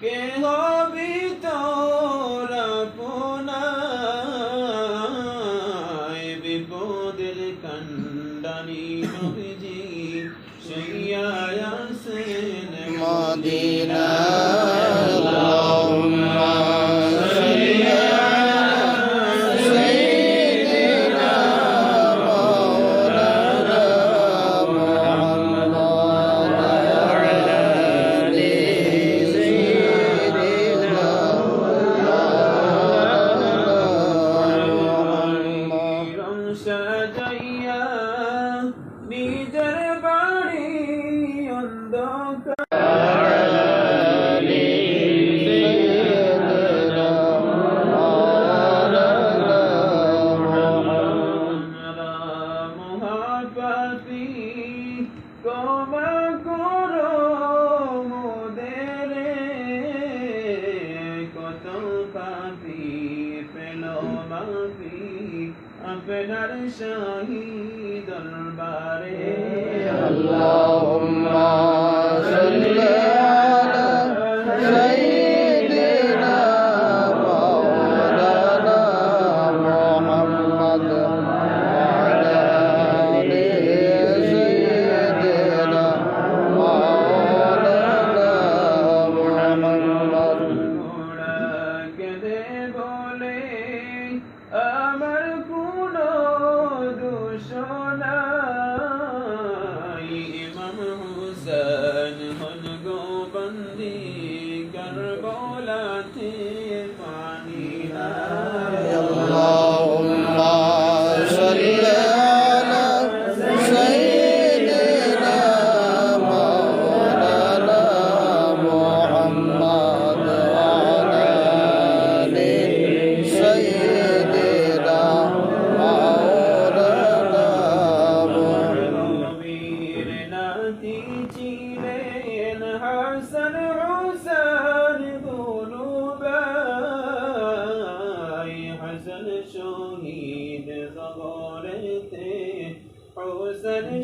কে হবি তোর পোনায় বিপদের কণ্ডানি নবীজি শুইয়া আসেন মদিনা পাপি ক্ষমা করো মোদের। কত পাপি পেল মাপি আপনার শাহী দরবারে। আল্লাহ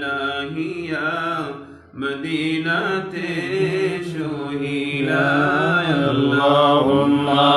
লাহিয়া মদিনাতে শহীলা আল্লাহুম্মা